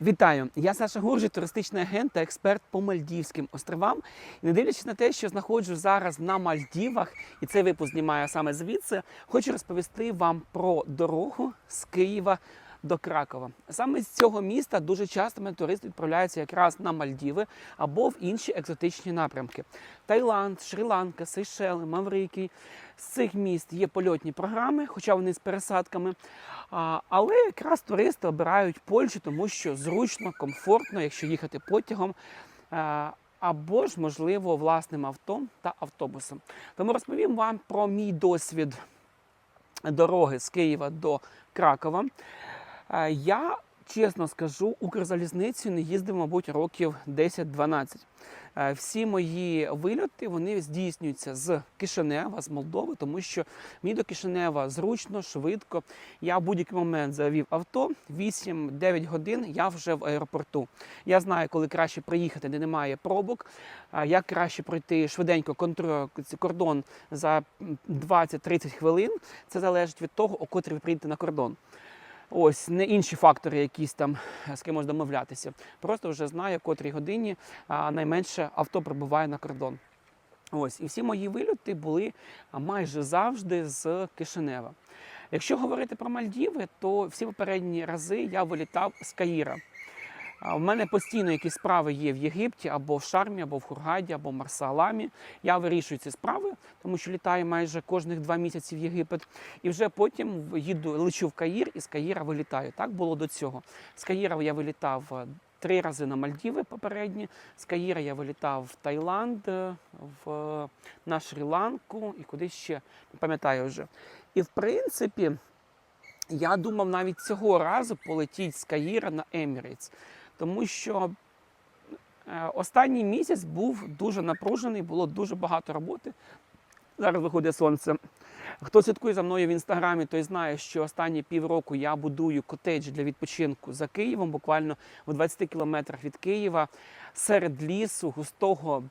Вітаю! Я Саша Гуржі, туристичний агент та експерт по Мальдівським островам. І не дивлячись на те, що знаходжу зараз на Мальдівах, і цей випуск знімаю саме звідси, хочу розповісти вам про дорогу з Києва до Кракова. Саме з цього міста дуже часто туристи відправляються якраз на Мальдіви або в інші екзотичні напрямки: Таїланд, Шрі-Ланка, Сейшели, Маврикій. З цих міст є польотні програми, хоча вони з пересадками. Але якраз туристи обирають Польщу, тому що зручно, комфортно, якщо їхати потягом. Або ж, можливо, власним авто та автобусом. Тому розповім вам про мій досвід дороги з Києва до Кракова. Е, Я чесно скажу, Укрзалізницю не їздив, мабуть, років 10-12. Е, Всі мої вильоти вони здійснюються з Кишинева, з Молдови, тому що мені до Кишинева зручно, швидко. Я в будь-який момент завів авто, 8-9 годин я вже в аеропорту. Я знаю, коли краще приїхати, де немає пробок, як краще пройти швиденько кордон за 20-30 хвилин. Це залежить від того, о котрій ви приїдете на кордон. Ось не інші фактори, якісь там з кимось домовлятися. Просто вже знаю, в котрій годині найменше авто прибуває на кордон. Ось, і всі мої вильоти були майже завжди з Кишинева. Якщо говорити про Мальдіви, то всі попередні рази я вилітав з Каїра. У мене постійно якісь справи є в Єгипті, або в Шармі, або в Хургаді, або в Марсаламі. Я вирішую ці справи, тому що літаю майже кожних два місяці в Єгипет. І вже потім їду, лечу в Каїр і з Каїра вилітаю. Так було до цього. З Каїра я вилітав е, три рази на Мальдіви попередні. З Каїра я вилітав в Таїланд, е, в, на Шрі-Ланку і куди ще не пам'ятаю вже. І в принципі. Я думав навіть цього разу полетіти з Каїра на Емірейтс, тому що е, останній місяць був дуже напружений, було дуже багато роботи. Зараз виходить сонце. Хто слідкує за мною в інстаграмі, той знає, що останні півроку я будую котедж для відпочинку за Києвом, буквально в 20 кілометрах від Києва, серед лісу, густого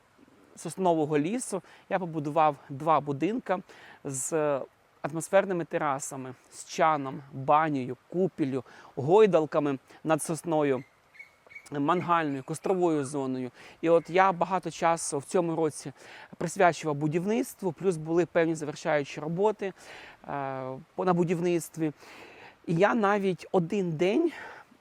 соснового лісу. Я побудував два будинка з атмосферними терасами, з чаном, банею, купіллю, гойдалками над сосною. Мангальною, костровою зоною. І от я багато часу в цьому році присвячував будівництву, плюс були певні завершаючі роботи е, на будівництві. І я навіть один день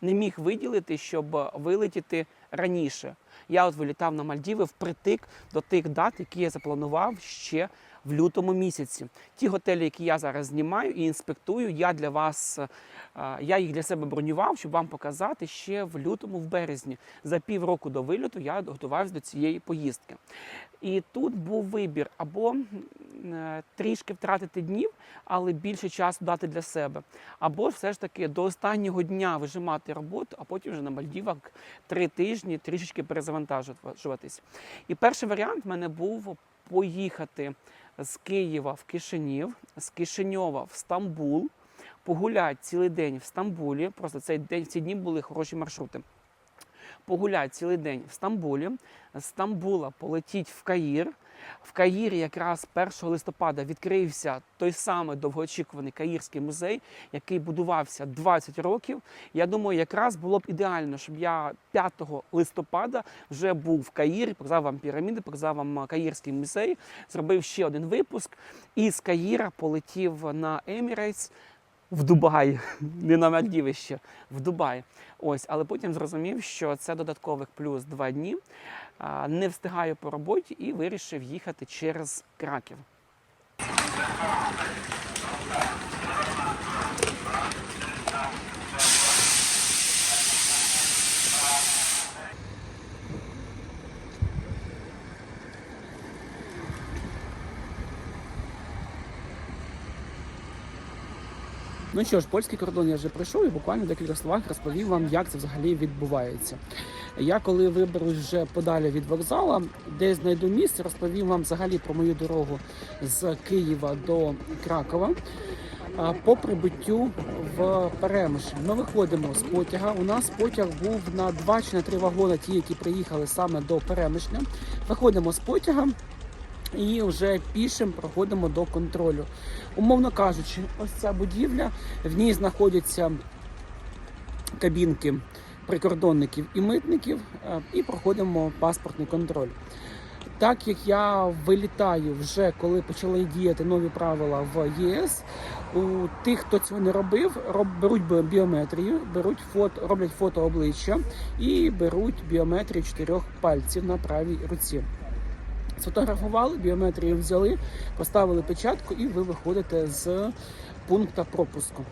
не міг виділити, щоб вилетіти раніше. Я от вилітав на Мальдіви впритик до тих дат, які я запланував ще в лютому місяці. Ті готелі, які я зараз знімаю і інспектую, я для вас е, я їх для себе бронював, щоб вам показати ще в лютому, в березні. За півроку до вильоту я готувався до цієї поїздки. І тут був вибір або е, трішки втратити днів, але більше часу дати для себе, або все ж таки до останнього дня вижимати роботу, а потім вже на Мальдівах три тижні трішечки перезавантажуватись. І перший варіант в мене був поїхати з Києва в Кишинів, з Кишиньова в Стамбул, погуляти цілий день в Стамбулі. Просто цей день, ці дні були хороші маршрути. Погуляти цілий день в Стамбулі, з Стамбула полетіть в Каїр. В Каїрі якраз 1 листопада відкрився той самий довгоочікуваний Каїрський музей, який будувався 20 років. Я думаю, якраз було б ідеально, щоб я 5 листопада вже був в Каїрі, показав вам піраміди, показав вам Каїрський музей, зробив ще один випуск. І з Каїра полетів на Емірейтс в Дубай, не на Мальдіви ще, в Дубай. Ось, але потім зрозумів, що це додаткових плюс два дні. Не встигаю по роботі і вирішив їхати через Краків. Ну що ж, польський кордон я вже пройшов і буквально в декілька словах розповів вам, як це взагалі відбувається. Я коли виберусь вже подалі від вокзала, де знайду місце, розповім вам взагалі про мою дорогу з Києва до Кракова. По прибуттю в Перемишль ми виходимо з потяга. У нас потяг був на два чи на три вагони, ті, які приїхали саме до Перемишля. Виходимо з потяга і вже пішим проходимо до контролю. Умовно кажучи, ось ця будівля, в ній знаходяться кабінки прикордонників і митників е, і проходимо паспортний контроль. Так як я вилітаю вже коли почали діяти нові правила в ЄС, у тих, хто цього не робив, роб, беруть біометрію, беруть фото, роблять фото обличчя і беруть біометрію чотирьох пальців на правій руці. Сфотографували, біометрію взяли, поставили печатку, і ви виходите з пункту пропуску.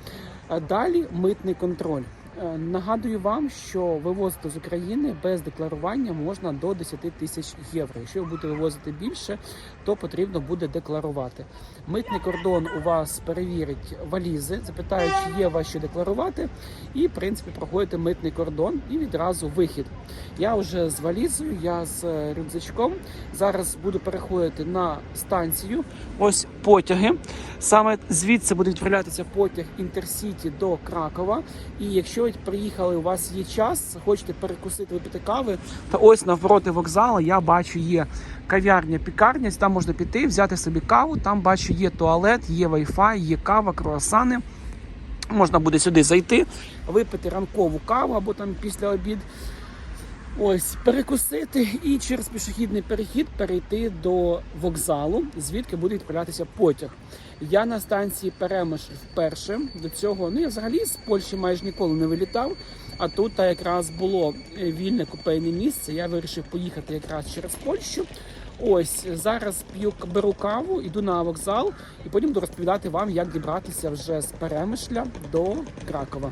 Далі митний контроль. Е, Нагадую вам, що вивозити з України без декларування можна до 10 тисяч євро. Якщо ви будете вивозити більше, то потрібно буде декларувати. Митний кордон у вас перевірить валізи, запитають, чи є у декларувати, і в принципі проходите митний кордон і відразу вихід. Я вже з валізою, я з е, рюкзачком. Зараз буду переходити на станцію. Ось потяги. Саме звідси буде відправлятися потяг Інтерсіті до Кракова. І якщо ви приїхали, у вас є час, хочете перекусити випити кави, то ось навпроти вокзалу я бачу є кав'ярня, пікарня. Там можна піти, взяти собі каву. Там бачу є туалет, є вайфай, є кава, круасани. Можна буде сюди зайти, випити ранкову каву або там після обід. Ось перекусити і через пішохідний перехід перейти до вокзалу, звідки буде відправлятися потяг. Я на станції Перемишль вперше до цього. Ну я взагалі з Польщі майже ніколи не вилітав. А тут та якраз було вільне купейне місце. Я вирішив поїхати якраз через Польщу. Ось зараз п'ю беру каву, йду на вокзал, і потім буду розповідати вам, як дібратися вже з Перемишля до Кракова.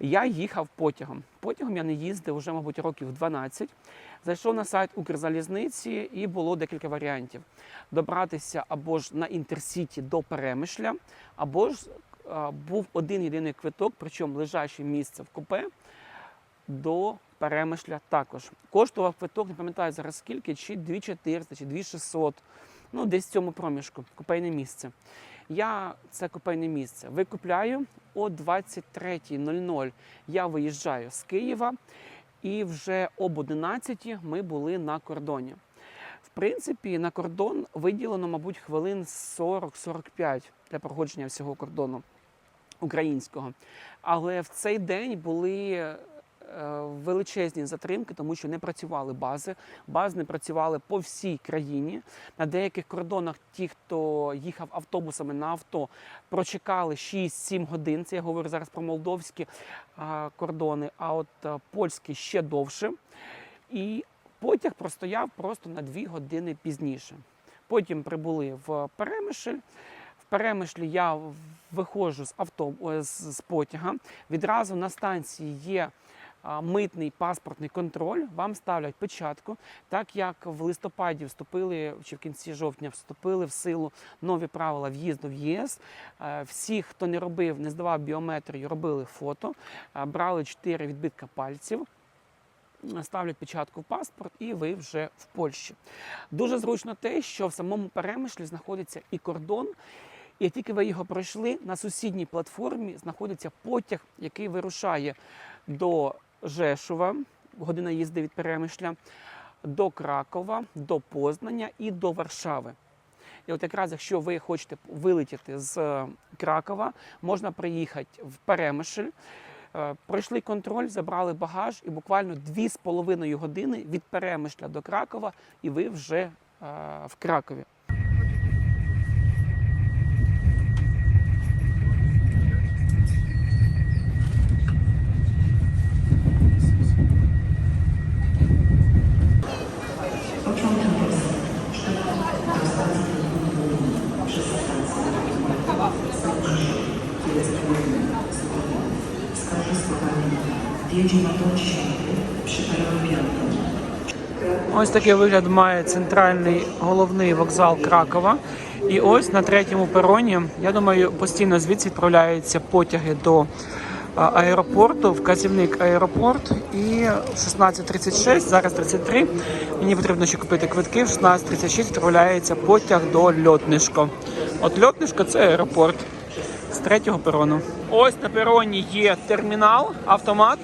Я їхав потягом. Потягом я не їздив вже, мабуть, років 12. Зайшов на сайт Укрзалізниці і було декілька варіантів: добратися або ж на інтерсіті до Перемишля, або ж а, був один єдиний квиток, причому лежаче місце в купе до Перемишля також. Коштував квиток, не пам'ятаю зараз скільки, чи 2400, чи 2600, ну десь в цьому проміжку, купейне місце. Я це купейне місце викупляю о 23.00 я виїжджаю з Києва, і вже об 11 ми були на кордоні. В принципі, на кордон виділено, мабуть, хвилин 40-45 для проходження всього кордону українського. Але в цей день були величезні затримки, тому що не працювали бази. Бази не працювали по всій країні. На деяких кордонах ті, хто їхав автобусами на авто, прочекали 6-7 годин. Це я говорю зараз про молдовські кордони, а от а, польські ще довше. І потяг простояв просто на 2 години пізніше. Потім прибули в Перемишль. В Перемишлі я виходжу з авто з, потяга. Відразу на станції є митний паспортний контроль. Вам ставлять печатку. Так як в листопаді вступили чи в кінці жовтня вступили в силу нові правила в'їзду в ЄС. е, Всі, хто не робив, не здавав біометрію, робили фото, е, брали 4 відбитка пальців ставлять печатку в паспорт, і ви вже в Польщі. Дуже зручно те, що в самому перемишлі знаходиться і кордон. І тільки ви його пройшли, на сусідній платформі знаходиться потяг, який вирушає до Жешува, година їзди від Перемишля, до Кракова, до Познання і до Варшави. І от якраз якщо ви хочете вилетіти з е, Кракова, можна приїхати в Перемишль, Е, Пройшли контроль, забрали багаж, і буквально 2,5 години від Перемишля до Кракова, і ви вже е, в Кракові. Ось такий вигляд має центральний головний вокзал Кракова. І ось на третьому пероні, я думаю, постійно звідси відправляються потяги до аеропорту, вказівник аеропорт і 16.36, зараз 33. Мені потрібно ще купити квитки. В 16.36 відправляється потяг до Льотнишко. От Льотнишко це аеропорт з третього перону. Ось на пероні є термінал, автомат,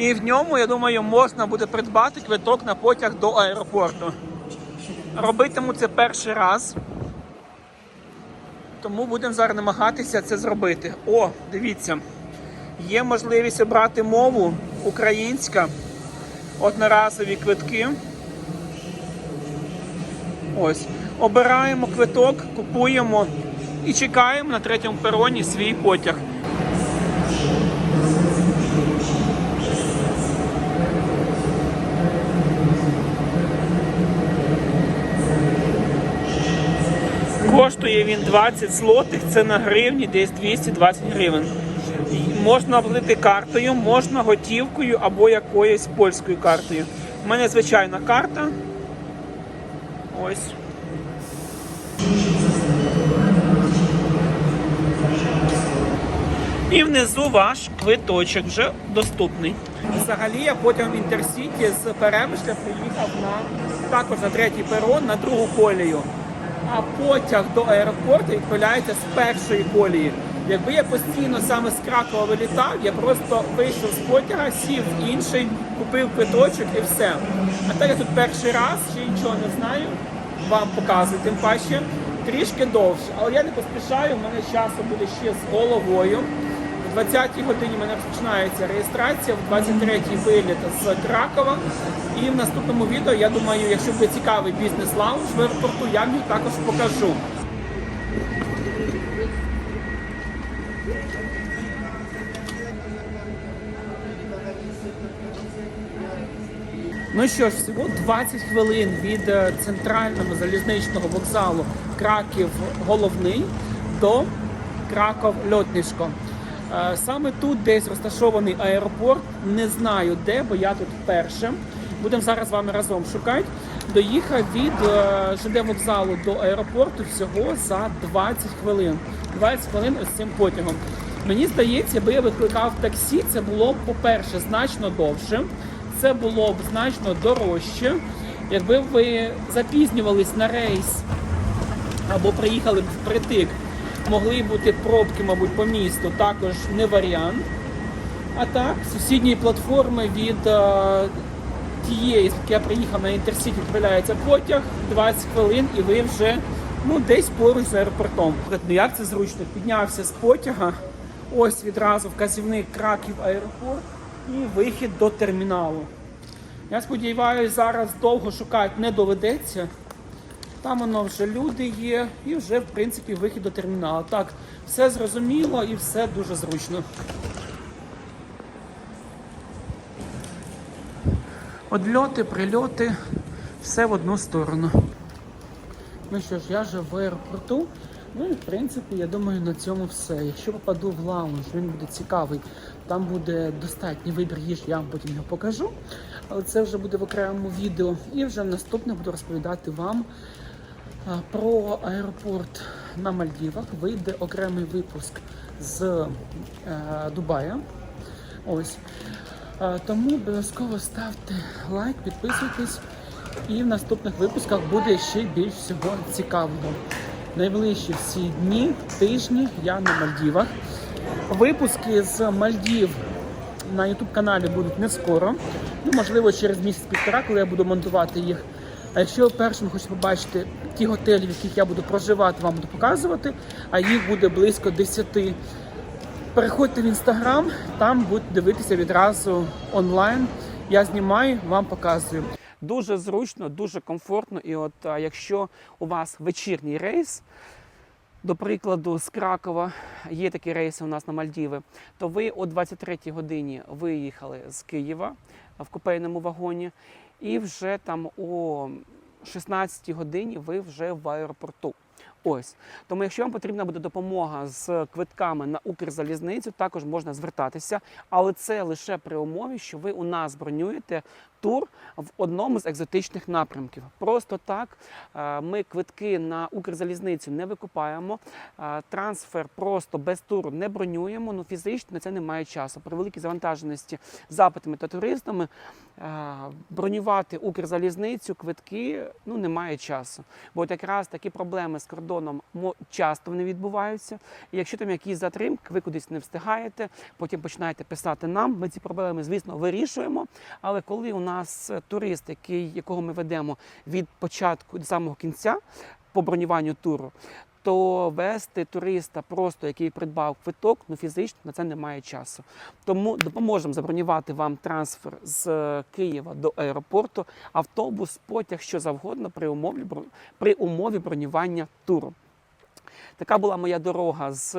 і в ньому, я думаю, можна буде придбати квиток на потяг до аеропорту. Робитиму це перший раз. Тому будемо зараз намагатися це зробити. О, дивіться, є можливість обрати мову українська, одноразові квитки. Ось. Обираємо квиток, купуємо і чекаємо на третьому пероні свій потяг. Коштує він 20 злотих, це на гривні, десь 220 гривень. Можна оплатити картою, можна готівкою або якоюсь польською картою. У мене звичайна карта. Ось. І внизу ваш квиточок вже доступний. Взагалі я потім в інтерсіті з Перемишля приїхав на також на третій перон на другу колію. А потяг до аеропорту відправляється з першої колії. Якби я постійно саме з Кракова вилітав, я просто вийшов з потяга, сів в інший, купив квиточок і все. А так я тут перший раз, ще нічого не знаю, вам показую, тим паче трішки довше. Але я не поспішаю, в мене часу буде ще з головою. В 20-й годині мене розпочинається реєстрація, в 23-й виліт з Кракова. І в наступному відео, я думаю, якщо буде цікавий бізнес-лаунж в аеропорту, я вам також покажу. Ну що ж, всього 20 хвилин від е, центрального залізничного вокзалу Краків головний до Краков Льотнишко. Е, Саме тут десь розташований аеропорт. Не знаю де, бо я тут вперше. Будемо зараз з вами разом шукати. Доїхав від е, ЖД вокзалу до аеропорту всього за 20 хвилин. 20 хвилин ось цим потягом. Мені здається, якби я викликав таксі, це було б, по-перше, значно довше. Це було б значно дорожче. Якби ви запізнювались на рейс або приїхали б впритик, могли бути пробки, мабуть, по місту, також не варіант. А так, з сусідньої платформи від е, тієї, звідки я приїхав на інтерсіті, відправляється потяг, 20 хвилин, і ви вже ну, десь поруч з аеропортом. Ну як це зручно? Піднявся з потяга, ось відразу вказівник Краків аеропорт і вихід до терміналу. Я сподіваюся, зараз довго шукати не доведеться. Там воно вже люди є, і вже, в принципі, вихід до терміналу. Так, все зрозуміло і все дуже зручно. Одльоти, прильоти, все в одну сторону. Ну що ж, я вже в аеропорту. Ну і в принципі, я думаю, на цьому все. Якщо попаду в лаунж, він буде цікавий. Там буде достатній вибір їжі, я вам потім його покажу. Але це вже буде в окремому відео. І вже наступне буду розповідати вам про аеропорт на Мальдівах. Вийде окремий випуск з е, Дубая. Ось. Тому обов'язково ставте лайк, підписуйтесь. І в наступних випусках буде ще більш всього цікавого. Найближчі всі дні, тижні я на Мальдівах. Випуски з Мальдів на YouTube каналі будуть не скоро. Ну, можливо, через місяць-півтора, коли я буду монтувати їх. А якщо першим хочете побачити ті готелі, в яких я буду проживати, вам буду показувати, а їх буде близько 10. Переходьте в інстаграм, там будете дивитися відразу онлайн. Я знімаю, вам показую. Дуже зручно, дуже комфортно. І от якщо у вас вечірній рейс, до прикладу, з Кракова є такі рейси у нас на Мальдіви, то ви о 23-й годині виїхали з Києва в купейному вагоні, і вже там о 16-й годині ви вже в аеропорту. Ось тому, якщо вам потрібна буде допомога з квитками на Укрзалізницю, також можна звертатися, але це лише при умові, що ви у нас бронюєте тур в одному з екзотичних напрямків. Просто так е, ми квитки на Укрзалізницю не викупаємо, е, трансфер просто без туру не бронюємо. Ну фізично на це немає часу. При великій завантаженості запитами та туристами е, бронювати Укрзалізницю квитки ну немає часу. Бо якраз такі проблеми з кордоном часто вони відбуваються. І якщо там якісь затримки, ви кудись не встигаєте, потім починаєте писати нам. Ми ці проблеми, звісно, вирішуємо. Але коли у нас е, турист, який, якого ми ведемо від початку до самого кінця по бронюванню туру, то вести туриста, просто який придбав квиток, ну фізично на це немає часу. Тому допоможемо забронювати вам трансфер з е, Києва до аеропорту, автобус, потяг, що завгодно при умові при умові бронювання туру. Така була моя дорога з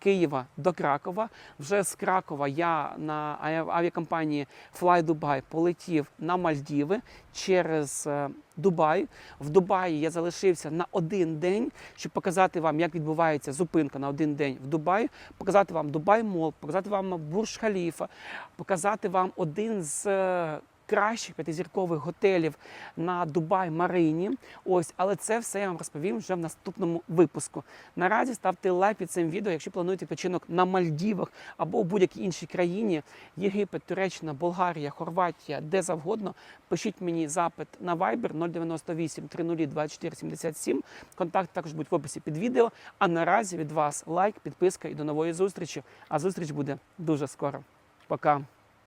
Києва до Кракова. Вже з Кракова я на авіакомпанії Fly Dubai полетів на Мальдіви через е, Дубай. В Дубаї я залишився на один день, щоб показати вам, як відбувається зупинка на один день в Дубаї, показати вам Дубай Мол, показати вам Бурж Халіфа, показати вам один з е, кращих п'ятизіркових готелів на Дубай Марині. Ось, але це все я вам розповім вже в наступному випуску. Наразі ставте лайк під цим відео, якщо плануєте відпочинок на Мальдівах або у будь-якій іншій країні, Єгипет, Туреччина, Болгарія, Хорватія, де завгодно. Пишіть мені запит на Viber 098 30 24 77. Контакт також буде в описі під відео. А наразі від вас лайк, підписка і до нової зустрічі. А зустріч буде дуже скоро. Пока.